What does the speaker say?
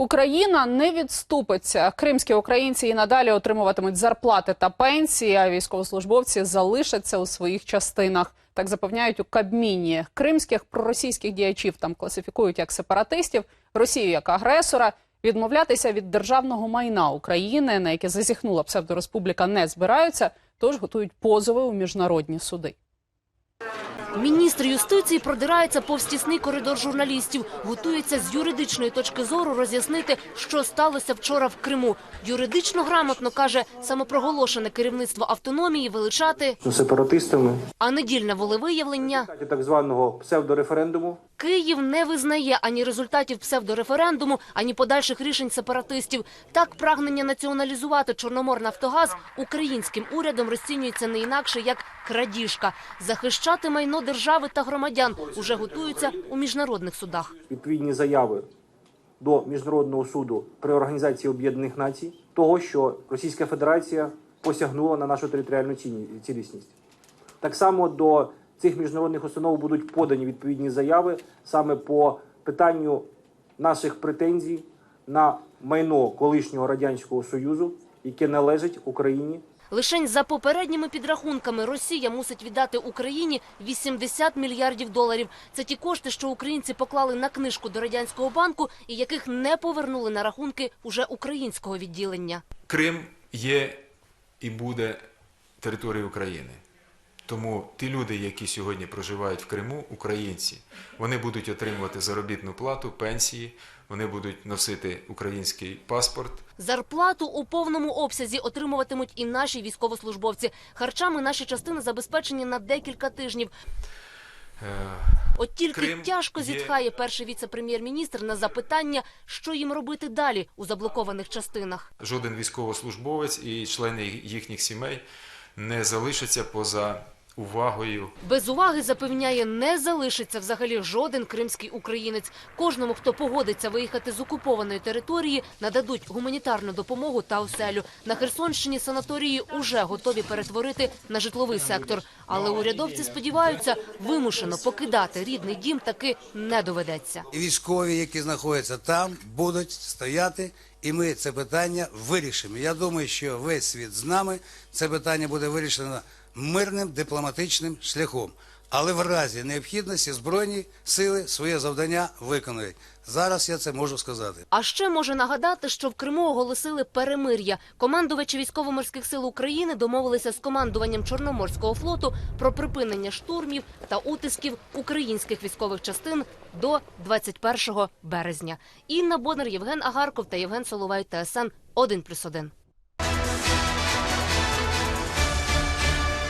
Україна не відступиться. Кримські українці і надалі отримуватимуть зарплати та пенсії, а військовослужбовці залишаться у своїх частинах. Так запевняють у Кабміні. Кримських проросійських діячів там класифікують як сепаратистів, Росію як агресора. Відмовлятися від державного майна України, на яке зазіхнула псевдореспубліка, не збираються, тож готують позови у міжнародні суди. Міністр юстиції продирається повз тісний коридор журналістів. Готується з юридичної точки зору роз'яснити, що сталося вчора в Криму. Юридично грамотно каже самопроголошене керівництво автономії величати, сепаратистами а недільне волевиявлення так званого псевдореферендуму. Київ не визнає ані результатів псевдореферендуму, ані подальших рішень сепаратистів. Так прагнення націоналізувати Чорноморнафтогаз українським урядом розцінюється не інакше як крадіжка. Захищати майно держави та громадян уже готуються у міжнародних судах. Відповідні заяви до міжнародного суду при організації Об'єднаних Націй того, що Російська Федерація посягнула на нашу територіальну цілісність. Так само до цих міжнародних установ будуть подані відповідні заяви саме по питанню наших претензій на майно колишнього радянського союзу, яке належить Україні Лишень за попередніми підрахунками Росія мусить віддати Україні 80 мільярдів доларів. Це ті кошти, що українці поклали на книжку до радянського банку і яких не повернули на рахунки уже українського відділення. Крим є і буде територією України. Тому ті люди, які сьогодні проживають в Криму, українці, вони будуть отримувати заробітну плату, пенсії, вони будуть носити український паспорт. Зарплату у повному обсязі отримуватимуть і наші військовослужбовці. Харчами наші частини забезпечені на декілька тижнів. Е, От тільки Крим тяжко є- зітхає перший віце-прем'єр-міністр на запитання, що їм робити далі у заблокованих частинах. Жоден військовослужбовець і члени їхніх сімей не залишаться поза увагою Без уваги запевняє, не залишиться взагалі жоден кримський українець. Кожному, хто погодиться виїхати з окупованої території, нададуть гуманітарну допомогу та оселю. На Херсонщині санаторії уже готові перетворити на житловий сектор. Але урядовці сподіваються, вимушено покидати рідний дім таки не доведеться. Військові, які знаходяться там, будуть стояти, і ми це питання вирішимо. Я думаю, що весь світ з нами це питання буде вирішено мирним дипломатичним шляхом. Але в разі необхідності збройні сили своє завдання виконують. Зараз я це можу сказати. А ще може нагадати, що в Криму оголосили перемир'я. Командувачі військово-морських сил України домовилися з командуванням Чорноморського флоту про припинення штурмів та утисків українських військових частин до 21 березня. Інна Бондар, Євген Агарков та Євген Соловей. ТСН 1+,1.